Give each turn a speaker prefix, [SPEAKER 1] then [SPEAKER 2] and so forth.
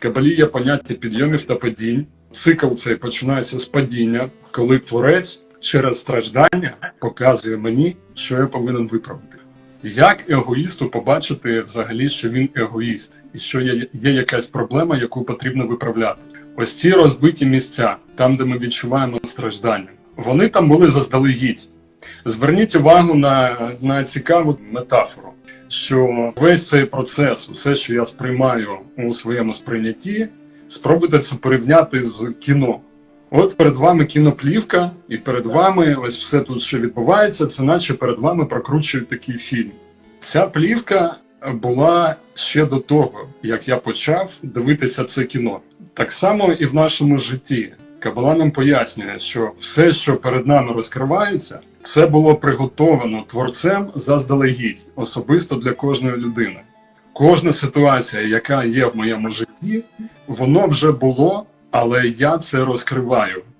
[SPEAKER 1] кабалі є поняття підйомів та падінь. Цикл цей починається з падіння, коли творець через страждання показує мені, що я повинен виправити. Як егоїсту побачити взагалі, що він егоїст, і що є, є якась проблема, яку потрібно виправляти? Ось ці розбиті місця, там, де ми відчуваємо страждання, вони там були заздалегідь. Зверніть увагу на, на цікаву метафору, що весь цей процес, усе, що я сприймаю у своєму сприйнятті, спробуйте це порівняти з кіно. От перед вами кіноплівка, і перед вами ось все тут, що відбувається, це наче перед вами прокручують такий фільм. Ця плівка була ще до того, як я почав дивитися це кіно. Так само і в нашому житті. Кабала нам пояснює, що все, що перед нами розкривається, це було приготовано творцем заздалегідь, особисто для кожної людини. Кожна ситуація, яка є в моєму житті, воно вже було, але я це розкриваю.